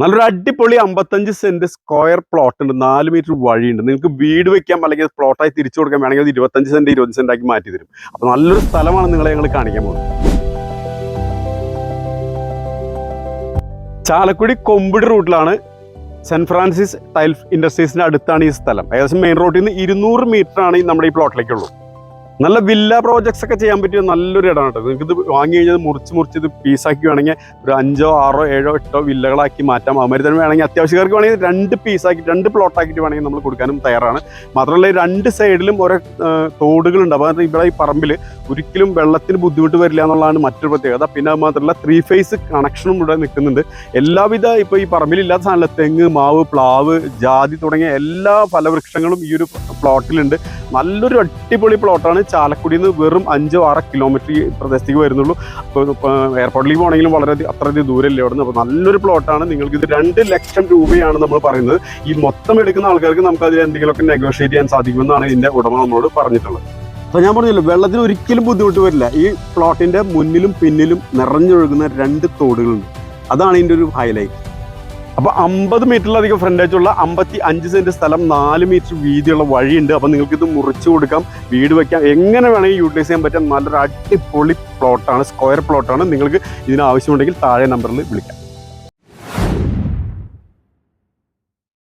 നല്ലൊരു അടിപൊളി അമ്പത്തഞ്ച് സെന്റ് സ്ക്വയർ പ്ലോട്ട് ഉണ്ട്. നാല് മീറ്റർ വഴിയുണ്ട്. നിങ്ങൾക്ക് വീട് വെക്കാം അല്ലെങ്കിൽ പ്ലോട്ടായി തിരിച്ചു കൊടുക്കാൻ വേണമെങ്കിൽ ഇരുപത്തഞ്ച് സെന്റ് ഇരുപത് സെന്റ് ആക്കി മാറ്റി തരും. അപ്പൊ നല്ലൊരു സ്ഥലമാണ് നിങ്ങളെ ഞങ്ങൾ കാണിക്കാൻ പോകുന്നത്. ചാലക്കുടി കൊമ്പിടി റൂട്ടിലാണ് സെന്റ് ഫ്രാൻസിസ് ടൈൽ ഇൻഡസ്ട്രീസിന്റെ അടുത്താണ് ഈ സ്ഥലം. ഏകദേശം മെയിൻ റോഡിൽ നിന്ന് ഇരുന്നൂറ് ഈ നമ്മുടെ ഈ പ്ലോട്ടിലേക്കുള്ളൂ നല്ല വില്ല പ്രോജക്ട്സ് ഒക്കെ ചെയ്യാൻ പറ്റിയ നല്ലൊരു ഇടമാണ് കേട്ടോ. നിങ്ങൾക്ക് ഇത് വാങ്ങി കഴിഞ്ഞാൽ മുറിച്ച് മുറിച്ച് ഇത് പീസാക്കി വേണമെങ്കിൽ ഒരു അഞ്ചോ ആറോ ഏഴോ എട്ടോ വില്ലകളാക്കി മാറ്റാം. അതുമാതിരി തന്നെ വേണമെങ്കിൽ അത്യാവശ്യക്കാർക്ക് വേണമെങ്കിൽ രണ്ട് പീസാക്കി രണ്ട് പ്ലോട്ടാക്കിയിട്ട് വേണമെങ്കിൽ നമ്മൾ കൊടുക്കാനും തയ്യാറാണ്. മാത്രമല്ല രണ്ട് സൈഡിലും ഓരോ തോടുകളുണ്ട്. അപ്പോൾ ഇവിടെ ഈ പറമ്പിൽ ഒരിക്കലും വെള്ളത്തിന് ബുദ്ധിമുട്ട് വരില്ല എന്നുള്ളതാണ് മറ്റൊരു പ്രത്യേകത. പിന്നെ അത് മാത്രമല്ല ത്രീ ഫേസ് കണക്ഷനും ഇവിടെ നിൽക്കുന്നുണ്ട്. എല്ലാവിധ ഇപ്പോൾ ഈ പറമ്പിലില്ലാത്ത സാധനമല്ല തെങ്ങ് മാവ് പ്ലാവ് ജാതി തുടങ്ങിയ എല്ലാ ഫലവൃക്ഷങ്ങളും ഈ ഒരു പ്ലോട്ടിലുണ്ട് നല്ലൊരു അടിപൊളി പ്ലോട്ടാണ് ചാലക്കുടിയിൽ നിന്ന് വെറും അഞ്ചോ ആറോ കിലോമീറ്റർ ഈ പ്രദേശത്തേക്ക് വരുന്നുള്ളൂ. അപ്പോൾ എയർപോർട്ടിലേക്ക് പോകണമെങ്കിലും വളരെ അത്ര അത്രയധികം ദൂരമല്ലേ അവിടെ നിന്ന് അപ്പോൾ നല്ലൊരു പ്ലോട്ടാണ് നിങ്ങൾക്ക് ഇത് രണ്ട് ലക്ഷം രൂപയാണ് നമ്മൾ പറയുന്നത്. ഈ മൊത്തം എടുക്കുന്ന ആൾക്കാർക്ക് നമുക്ക് അതിൽ എന്തെങ്കിലുമൊക്കെ നെഗോഷിയേറ്റ് ചെയ്യാൻ സാധിക്കുമെന്നാണ് ഇതിന്റെ ഉടമ നമ്മളോട് പറഞ്ഞിട്ടുള്ളത്. അപ്പോൾ ഞാൻ പറഞ്ഞല്ലോ വെള്ളത്തിന് ഒരിക്കലും ബുദ്ധിമുട്ട് വരില്ല. ഈ പ്ലോട്ടിന്റെ മുന്നിലും പിന്നിലും നിറഞ്ഞൊഴുകുന്ന രണ്ട് തോടുകളുണ്ട്. അതാണ് ഇതിന്റെ ഒരു ഹൈലൈറ്റ് അപ്പോൾ അമ്പത് മീറ്ററിലധികം ഫ്രണ്ടേജുള്ള അമ്പത്തി അഞ്ച് സെന്റ് സ്ഥലം നാല് മീറ്റർ വീതിയുള്ള വഴിയുണ്ട്. അപ്പോൾ നിങ്ങൾക്ക് ഇത് മുറിച്ചു കൊടുക്കാം. വീട് വെക്കാം. എങ്ങനെ വേണമെങ്കിൽ യൂട്ടിലൈസ് ചെയ്യാൻ പറ്റാൻ നല്ലൊരു അടിപൊളി പ്ലോട്ടാണ് സ്ക്വയർ പ്ലോട്ടാണ് നിങ്ങൾക്ക് ഇതിന് ആവശ്യമുണ്ടെങ്കിൽ താഴെ നമ്പറിൽ വിളിക്കാം.